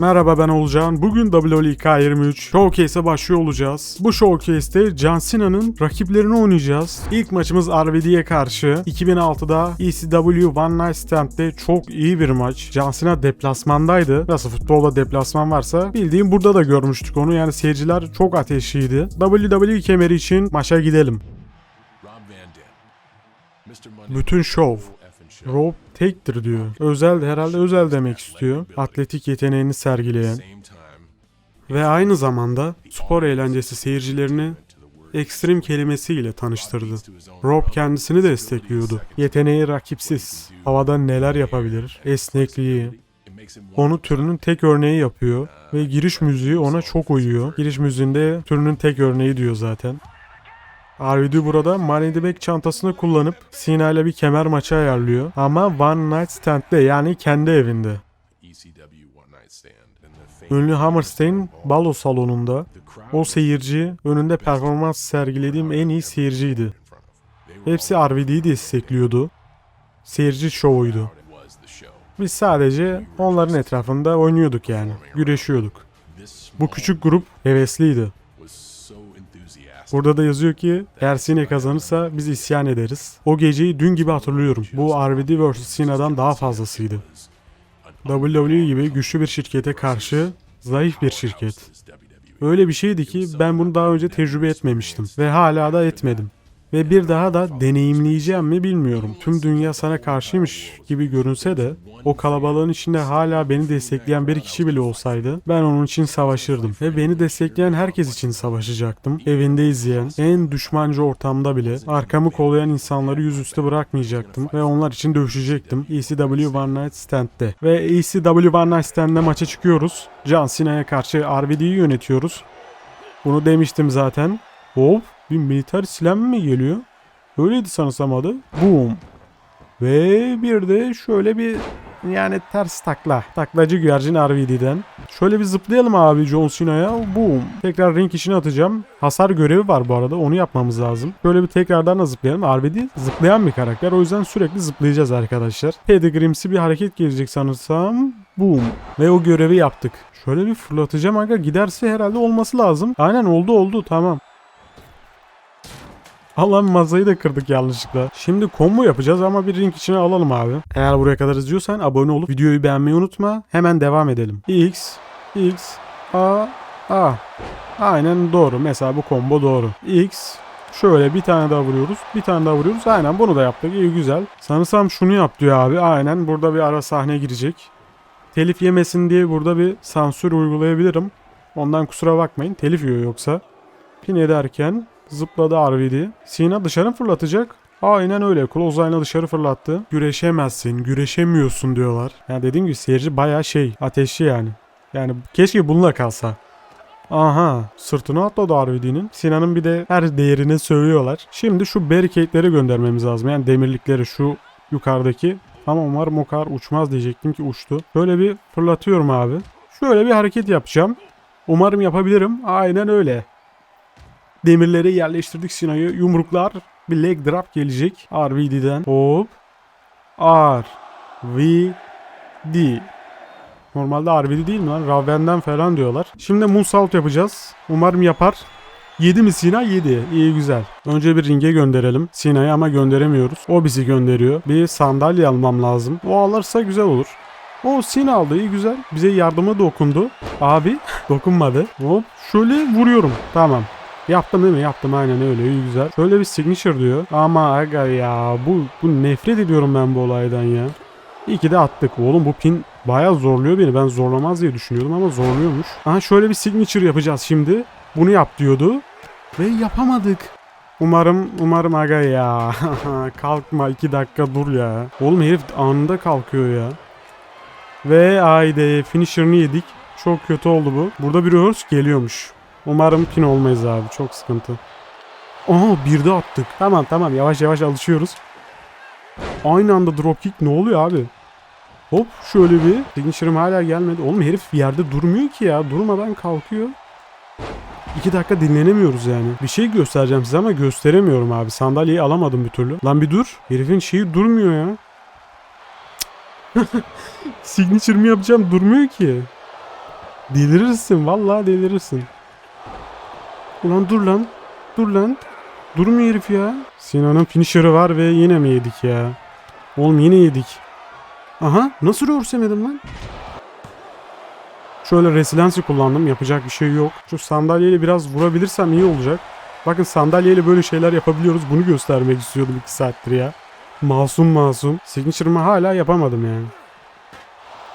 Merhaba ben Olcan. Bugün WWE K23 Showcase'e başlıyor olacağız. Bu Showcase'te John Cena'nın rakiplerini oynayacağız. İlk maçımız RVD'ye karşı. 2006'da ECW One Night Stand'de çok iyi bir maç. John Cena deplasmandaydı. Nasıl futbolda deplasman varsa bildiğim burada da görmüştük onu. Yani seyirciler çok ateşliydi. WWE kemeri için maça gidelim. Bütün şov. Rob tektir diyor. Özel herhalde özel demek istiyor. Atletik yeteneğini sergileyen. Ve aynı zamanda spor eğlencesi seyircilerini ekstrem kelimesiyle tanıştırdı. Rob kendisini destekliyordu. Yeteneği rakipsiz. Havada neler yapabilir? Esnekliği. Onu türünün tek örneği yapıyor ve giriş müziği ona çok uyuyor. Giriş müziğinde türünün tek örneği diyor zaten. RVD burada Money the Bank çantasını kullanıp Cena ile bir kemer maçı ayarlıyor. Ama One Night Stand'de yani kendi evinde. Fame Ünlü Hammerstein balo salonunda o seyirci önünde performans sergilediğim en iyi seyirciydi. Hepsi RVD'yi destekliyordu. Seyirci şovuydu. Biz sadece onların etrafında oynuyorduk yani. Güreşiyorduk. Bu küçük grup hevesliydi. Burada da yazıyor ki eğer Cena kazanırsa biz isyan ederiz. O geceyi dün gibi hatırlıyorum. Bu RVD vs Cena'dan daha fazlasıydı. WWE gibi güçlü bir şirkete karşı zayıf bir şirket. Öyle bir şeydi ki ben bunu daha önce tecrübe etmemiştim ve hala da etmedim. Ve bir daha da deneyimleyeceğim mi bilmiyorum. Tüm dünya sana karşıymış gibi görünse de o kalabalığın içinde hala beni destekleyen bir kişi bile olsaydı ben onun için savaşırdım. Ve beni destekleyen herkes için savaşacaktım. Evinde izleyen, en düşmanca ortamda bile arkamı kollayan insanları yüzüstü bırakmayacaktım ve onlar için dövüşecektim. ECW One Night Stand'de. Ve ECW One Night Stand'de maça çıkıyoruz. John Cena'ya karşı RVD'yi yönetiyoruz. Bunu demiştim zaten. Hop bir militer silah mi geliyor? Öyleydi sanırsam adı. Boom. Ve bir de şöyle bir yani ters takla. Taklacı güvercin RVD'den. Şöyle bir zıplayalım abi John Cena'ya. Boom. Tekrar ring içine atacağım. Hasar görevi var bu arada. Onu yapmamız lazım. Şöyle bir tekrardan da zıplayalım. RVD zıplayan bir karakter. O yüzden sürekli zıplayacağız arkadaşlar. Pedigrimsi bir hareket gelecek sanırsam. Boom. Ve o görevi yaptık. Şöyle bir fırlatacağım aga. Giderse herhalde olması lazım. Aynen oldu oldu. Tamam. Allah'ım masayı da kırdık yanlışlıkla. Şimdi combo yapacağız ama bir ring içine alalım abi. Eğer buraya kadar izliyorsan abone olup videoyu beğenmeyi unutma. Hemen devam edelim. X, X, A, A. Aynen doğru. Mesela bu combo doğru. X, şöyle bir tane daha vuruyoruz. Bir tane daha vuruyoruz. Aynen bunu da yaptık. İyi güzel. Sanırsam şunu yap diyor abi. Aynen burada bir ara sahne girecek. Telif yemesin diye burada bir sansür uygulayabilirim. Ondan kusura bakmayın. Telif yiyor yoksa. Pin ederken zıpladı RVD. Cena dışarı fırlatacak? Aynen öyle. Clothesline'ı dışarı fırlattı. Güreşemezsin, güreşemiyorsun diyorlar. Yani dediğim gibi seyirci bayağı şey, ateşli yani. Yani keşke bununla kalsa. Aha sırtına atladı RVD'nin. Sinan'ın bir de her değerini sövüyorlar. Şimdi şu barricade'leri göndermemiz lazım. Yani demirlikleri şu yukarıdaki. Ama umarım o kadar uçmaz diyecektim ki uçtu. Böyle bir fırlatıyorum abi. Şöyle bir hareket yapacağım. Umarım yapabilirim. Aynen öyle. Demirleri yerleştirdik Sina'yı. Yumruklar. Bir leg drop gelecek. RVD'den. Hop. R. V. D. Normalde RVD değil mi lan? Raven'den falan diyorlar. Şimdi moonsault yapacağız. Umarım yapar. 7 mi Sina? 7. İyi güzel. Önce bir ringe gönderelim. Sina'yı ama gönderemiyoruz. O bizi gönderiyor. Bir sandalye almam lazım. O alırsa güzel olur. O Sina aldı iyi güzel. Bize yardımı dokundu. Abi dokunmadı. Hop şöyle vuruyorum. Tamam. Yaptım değil mi? Yaptım aynen öyle iyi güzel. Şöyle bir signature diyor. Ama aga ya bu, bu nefret ediyorum ben bu olaydan ya. İyi ki de attık. Oğlum bu pin bayağı zorluyor beni. Ben zorlamaz diye düşünüyordum ama zorluyormuş. Aha şöyle bir signature yapacağız şimdi. Bunu yap diyordu. Ve yapamadık. Umarım umarım aga ya. Kalkma iki dakika dur ya. Oğlum herif anında kalkıyor ya. Ve haydi finisher'ını yedik. Çok kötü oldu bu. Burada bir reverse geliyormuş. Umarım pin olmayız abi. Çok sıkıntı. Aha bir de attık. Tamam tamam yavaş yavaş alışıyoruz. Aynı anda dropkick ne oluyor abi? Hop şöyle bir. Finisher'ım hala gelmedi. Oğlum herif yerde durmuyor ki ya. Durmadan kalkıyor. İki dakika dinlenemiyoruz yani. Bir şey göstereceğim size ama gösteremiyorum abi. Sandalyeyi alamadım bir türlü. Lan bir dur. Herifin şeyi durmuyor ya. Signature yapacağım durmuyor ki. Delirirsin vallahi delirirsin. Ulan dur lan. Dur lan. Durmuyor herif ya. Sinan'ın finisher'ı var ve yine mi yedik ya? Oğlum yine yedik. Aha nasıl örsemedim lan? Şöyle resilensi kullandım. Yapacak bir şey yok. Şu sandalyeyle biraz vurabilirsem iyi olacak. Bakın sandalyeyle böyle şeyler yapabiliyoruz. Bunu göstermek istiyordum 2 saattir ya. Masum masum. Signature'ımı hala yapamadım yani.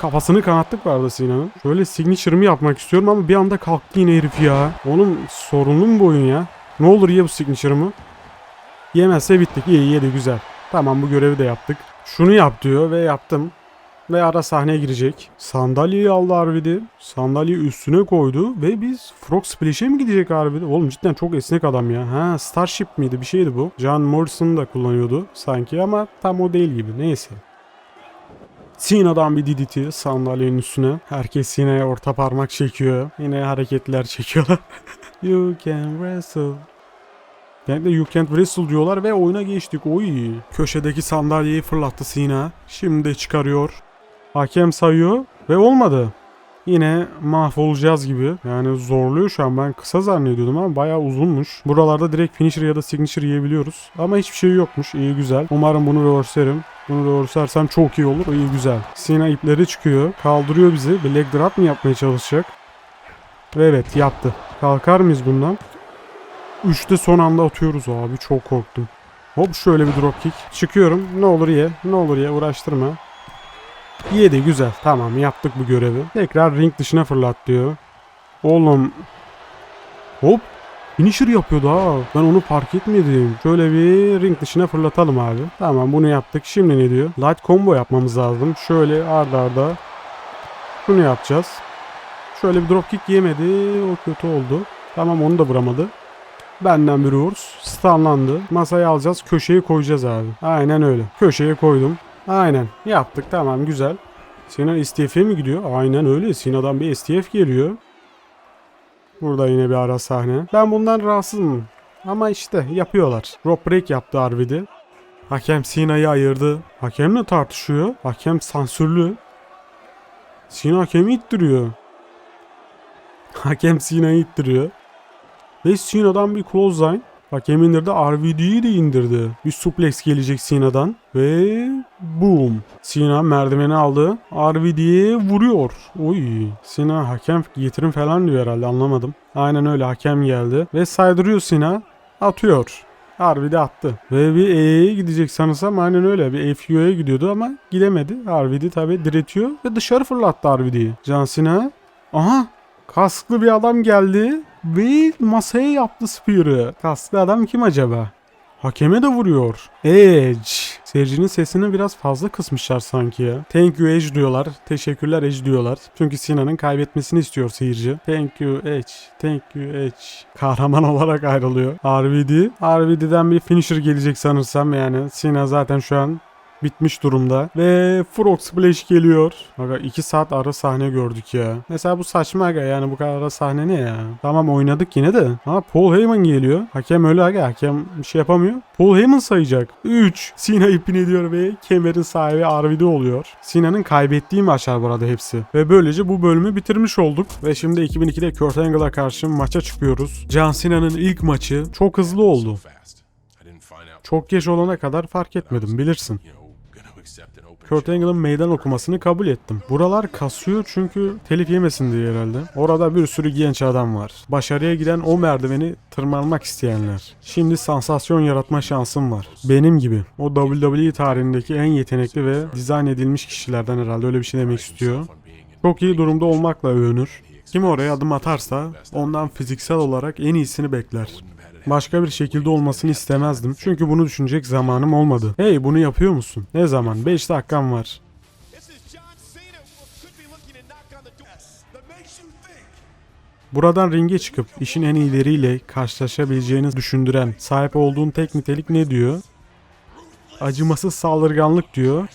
Kafasını kanattık vardı Sinan'ın. Şöyle signature'ımı yapmak istiyorum ama bir anda kalktı yine herif ya. Oğlum sorunlu mu bu oyun ya? Ne olur ye bu signature'ımı. Yemezse bittik. İyi yedi güzel. Tamam bu görevi de yaptık. Şunu yap diyor ve yaptım. Ve ara sahneye girecek. Sandalyeyi aldı harbidi. Sandalyeyi üstüne koydu ve biz Frog Splash'e mi gidecek harbidi? Oğlum cidden çok esnek adam ya. Ha Starship miydi bir şeydi bu. John Morrison da kullanıyordu sanki ama tam o değil gibi. Neyse. Sina'dan bir DDT sandalyenin üstüne. Herkes yine orta parmak çekiyor. Yine hareketler çekiyorlar. you can wrestle. Genellikle you can't wrestle diyorlar ve oyuna geçtik. Oy. Köşedeki sandalyeyi fırlattı Sina. Şimdi çıkarıyor. Hakem sayıyor ve olmadı. Yine mahvolacağız gibi. Yani zorluyor şu an. Ben kısa zannediyordum ama bayağı uzunmuş. Buralarda direkt finisher ya da signature yiyebiliyoruz. Ama hiçbir şey yokmuş. İyi güzel. Umarım bunu reverse'lerim. Bunu reverse'lersem çok iyi olur. İyi güzel. Sina ipleri çıkıyor. Kaldırıyor bizi. Bir leg drop mı yapmaya çalışacak? Ve evet yaptı. Kalkar mıyız bundan? Üçte son anda atıyoruz abi. Çok korktum. Hop şöyle bir drop kick. Çıkıyorum. Ne olur ye. Ne olur ye. Uğraştırma. Yedi güzel. Tamam yaptık bu görevi. Tekrar ring dışına fırlat diyor. Oğlum. Hop. Finisher yapıyordu ha. Ben onu fark etmedim. Şöyle bir ring dışına fırlatalım abi. Tamam bunu yaptık. Şimdi ne diyor? Light combo yapmamız lazım. Şöyle arda arda. Şunu yapacağız. Şöyle bir dropkick yemedi. O kötü oldu. Tamam onu da vuramadı. Benden bir Urs. Stunlandı. Masaya alacağız. Köşeye koyacağız abi. Aynen öyle. Köşeye koydum. Aynen. Yaptık. Tamam güzel. Sinan STF'e mi gidiyor? Aynen öyle. Sina'dan bir STF geliyor. Burada yine bir ara sahne. Ben bundan rahatsızım. Ama işte yapıyorlar. Rope break yaptı Arvid'i. Hakem Sina'yı ayırdı. Hakemle tartışıyor. Hakem sansürlü. Sina hakemi ittiriyor. Hakem Sina'yı ittiriyor. Ve Sina'dan bir clothesline. Hakem indirdi. RVD'yi de indirdi. Bir suplex gelecek Sina'dan. Ve boom. Sina merdiveni aldı. RVD'ye vuruyor. Oy. Sina hakem getirin falan diyor herhalde anlamadım. Aynen öyle hakem geldi. Ve saydırıyor Sina. Atıyor. RVD attı. Ve bir E'ye gidecek sanırsam aynen öyle. Bir FU'ya gidiyordu ama gidemedi. RVD tabi diretiyor ve dışarı fırlattı RVD'yi. John Cena. Aha Kasklı bir adam geldi ve masaya yaptı Spear'ı. Kasklı adam kim acaba? Hakeme de vuruyor. Edge. Seyircinin sesini biraz fazla kısmışlar sanki ya. Thank you Edge diyorlar. Teşekkürler Edge diyorlar. Çünkü Sina'nın kaybetmesini istiyor seyirci. Thank you Edge. Thank you Edge. Kahraman olarak ayrılıyor. RVD. RVD'den bir finisher gelecek sanırsam yani. Sina zaten şu an bitmiş durumda. Ve Frog Splash geliyor. Aga 2 saat ara sahne gördük ya. Mesela bu saçma aga yani bu kadar ara sahne ne ya? Tamam oynadık yine de. Ha Paul Heyman geliyor. Hakem öyle aga hakem bir şey yapamıyor. Paul Heyman sayacak. 3. Sina ipin ediyor ve kemerin sahibi RVD oluyor. Sina'nın kaybettiği maçlar bu arada hepsi. Ve böylece bu bölümü bitirmiş olduk. Ve şimdi 2002'de Kurt Angle'a karşı maça çıkıyoruz. John Cena'nın ilk maçı çok hızlı oldu. Çok geç olana kadar fark etmedim bilirsin. Kurt Angle'ın meydan okumasını kabul ettim. Buralar kasıyor çünkü telif yemesin diye herhalde. Orada bir sürü genç adam var. Başarıya giden o merdiveni tırmanmak isteyenler. Şimdi sansasyon yaratma şansım var. Benim gibi. O WWE tarihindeki en yetenekli ve dizayn edilmiş kişilerden herhalde öyle bir şey demek istiyor. Çok iyi durumda olmakla övünür. Kim oraya adım atarsa ondan fiziksel olarak en iyisini bekler. Başka bir şekilde olmasını istemezdim. Çünkü bunu düşünecek zamanım olmadı. Hey bunu yapıyor musun? Ne zaman? 5 dakikam var. Buradan ringe çıkıp işin en iyileriyle karşılaşabileceğini düşündüren sahip olduğun tek nitelik ne diyor? Acımasız saldırganlık diyor.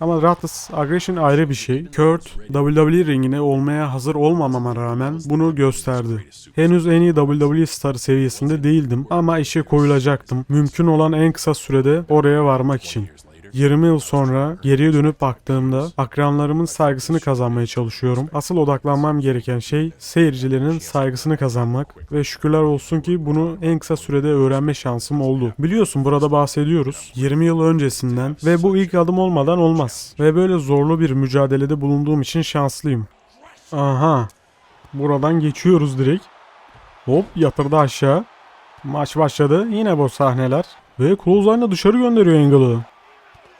Ama Ruthless Aggression ayrı bir şey. Kurt, WWE ringine olmaya hazır olmamama rağmen bunu gösterdi. Henüz en iyi WWE star seviyesinde değildim ama işe koyulacaktım. Mümkün olan en kısa sürede oraya varmak için. Years later. 20 yıl sonra geriye dönüp baktığımda akranlarımın saygısını kazanmaya çalışıyorum. Asıl odaklanmam gereken şey seyircilerin saygısını kazanmak ve şükürler olsun ki bunu en kısa sürede öğrenme şansım oldu. Biliyorsun burada bahsediyoruz 20 yıl öncesinden ve bu ilk adım olmadan olmaz. Ve böyle zorlu bir mücadelede bulunduğum için şanslıyım. Aha. Buradan geçiyoruz direkt. Hop yatırdı aşağı. Maç başladı. Yine bu sahneler. Ve Clothesline'la dışarı gönderiyor Angle'ı.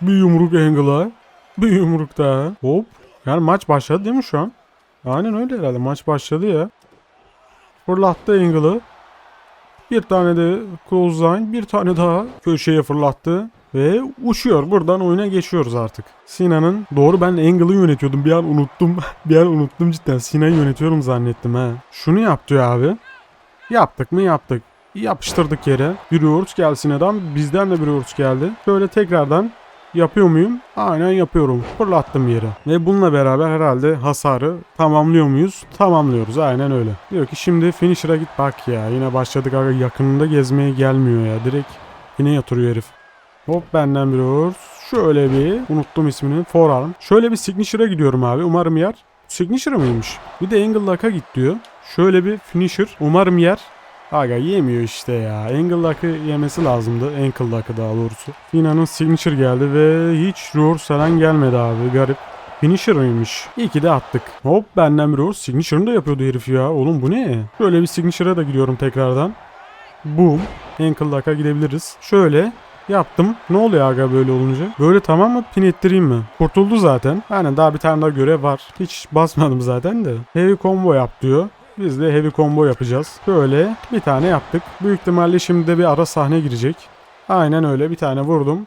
Bir yumruk Angle'a. Bir yumruk daha. Hop. Yani maç başladı değil mi şu an? Aynen öyle herhalde. Maç başladı ya. Fırlattı Angle'ı. Bir tane de Clothesline. Bir tane daha köşeye fırlattı. Ve uçuyor. Buradan oyuna geçiyoruz artık. Sina'nın doğru ben Angle'ı yönetiyordum. Bir an unuttum. bir an unuttum cidden. Sina'yı yönetiyorum zannettim ha. Şunu yap diyor abi. Yaptık mı yaptık. Yapıştırdık yere. Bir reverse geldi Sina'dan. Bizden de bir reverse geldi. Şöyle tekrardan yapıyor muyum? Aynen yapıyorum. Fırlattım yere. Ve bununla beraber herhalde hasarı tamamlıyor muyuz? Tamamlıyoruz. Aynen öyle. Diyor ki şimdi finisher'a git bak ya. Yine başladık aga yakınında gezmeye gelmiyor ya. Direkt yine yatırıyor herif. Hop benden reverse. Şöyle bir unuttum ismini. Forearm. Şöyle bir signature'a gidiyorum abi. Umarım yer. Signature mıymış? Bir de angle lock'a git diyor. Şöyle bir finisher. Umarım yer. Aga yemiyor işte ya. Angle lock'ı yemesi lazımdı. Ankle lock'ı daha doğrusu. Fina'nın signature geldi ve hiç reverse falan gelmedi abi. Garip. Finisher mıymış? İyi ki de attık. Hop benden reverse. Signature'ını da yapıyordu herif ya. Oğlum bu ne? Şöyle bir signature'a da gidiyorum tekrardan. Boom. Ankle lock'a gidebiliriz. Şöyle Yaptım. Ne oluyor aga böyle olunca? Böyle tamam mı? Pin ettireyim mi? Kurtuldu zaten. Aynen daha bir tane daha görev var. Hiç basmadım zaten de. Heavy combo yap diyor. Biz de heavy combo yapacağız. Böyle bir tane yaptık. Büyük ihtimalle şimdi de bir ara sahne girecek. Aynen öyle bir tane vurdum.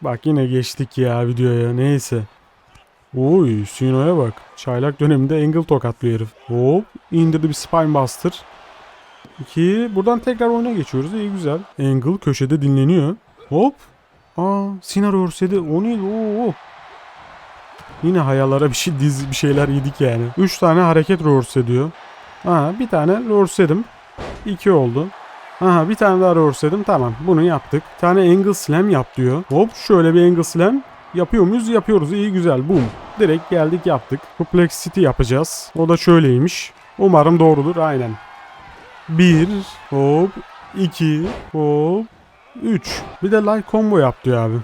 Bak yine geçtik ya videoya neyse. Oy Sino'ya bak. Çaylak döneminde angle tokatlıyor herif. Hop indirdi bir spine buster. 2. Buradan tekrar oyuna geçiyoruz. İyi güzel. Angle köşede dinleniyor. Hop. Aa Sinar örsedi. O neydi? Oo. Yine hayallara bir şey diz bir şeyler yedik yani. 3 tane hareket reverse ediyor. Aha bir tane reverse edim. 2 oldu. Aha bir tane daha reverse edim. Tamam bunu yaptık. Bir tane angle slam yap diyor. Hop şöyle bir angle slam. Yapıyor muyuz? Yapıyoruz. İyi güzel. Boom. Direkt geldik yaptık. Complexity yapacağız. O da şöyleymiş. Umarım doğrudur. Aynen. 1 hop 2 hop 3 bir de like combo yap diyor abi.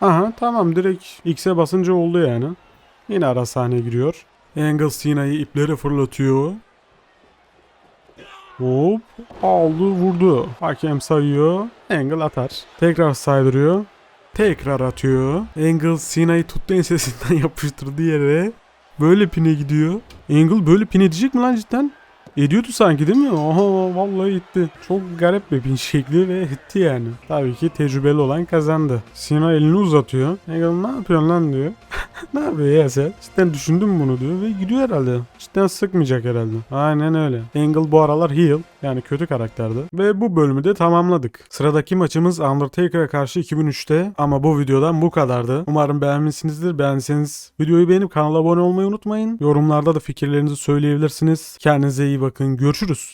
Aha tamam direkt X'e basınca oldu yani. Yine ara sahne giriyor. Angle Sina'yı ipleri fırlatıyor. Hop aldı vurdu. Hakem sayıyor. Angle atar. Tekrar saydırıyor. Tekrar atıyor. Angle Sina'yı tuttu ensesinden yapıştırdı yere. Böyle pine gidiyor. Angle böyle pin edecek mi lan cidden? Ediyordu sanki değil mi? Oha vallahi gitti. Çok garip bir pin şekli ve gitti yani. Tabii ki tecrübeli olan kazandı. Sina elini uzatıyor. Egal ne yapıyorsun lan diyor. ne yapıyor ya sen? Cidden düşündün mü bunu diyor ve gidiyor herhalde. Cidden sıkmayacak herhalde. Aynen öyle. Angle bu aralar heel. Yani kötü karakterdi. Ve bu bölümü de tamamladık. Sıradaki maçımız Undertaker'a karşı 2003'te ama bu videodan bu kadardı. Umarım beğenmişsinizdir. Beğendiyseniz videoyu beğenip kanala abone olmayı unutmayın. Yorumlarda da fikirlerinizi söyleyebilirsiniz. Kendinize iyi bakın. Görüşürüz.